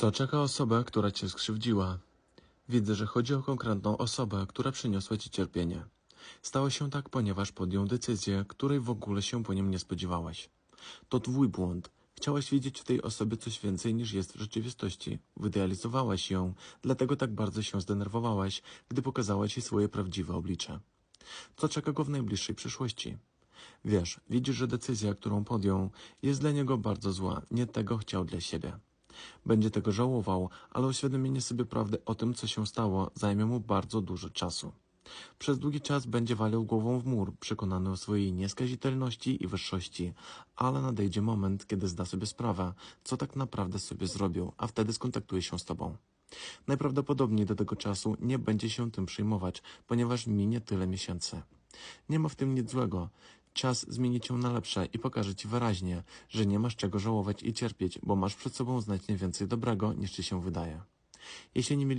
Co czeka osobę, która cię skrzywdziła? Widzę, że chodzi o konkretną osobę, która przyniosła ci cierpienie. Stało się tak, ponieważ podjął decyzję, której w ogóle się po nim nie spodziewałeś. To twój błąd. Chciałaś widzieć w tej osobie coś więcej niż jest w rzeczywistości. Wyidealizowałaś ją, dlatego tak bardzo się zdenerwowałaś, gdy pokazała ci swoje prawdziwe oblicze. Co czeka go w najbliższej przyszłości? Wiesz, widzisz, że decyzja, którą podjął, jest dla niego bardzo zła. Nie tego chciał dla siebie. Będzie tego żałował, ale uświadomienie sobie prawdy o tym, co się stało, zajmie mu bardzo dużo czasu. Przez długi czas będzie walił głową w mur, przekonany o swojej nieskazitelności i wyższości, ale nadejdzie moment, kiedy zda sobie sprawę, co tak naprawdę sobie zrobił, a wtedy skontaktuje się z tobą. Najprawdopodobniej do tego czasu nie będzie się tym przejmować, ponieważ minie tyle miesięcy. Nie ma w tym nic złego. Czas zmieni cię na lepsze i pokaże ci wyraźnie, że nie masz czego żałować i cierpieć, bo masz przed sobą znacznie więcej dobrego niż ci się wydaje. Jeśli nie mieli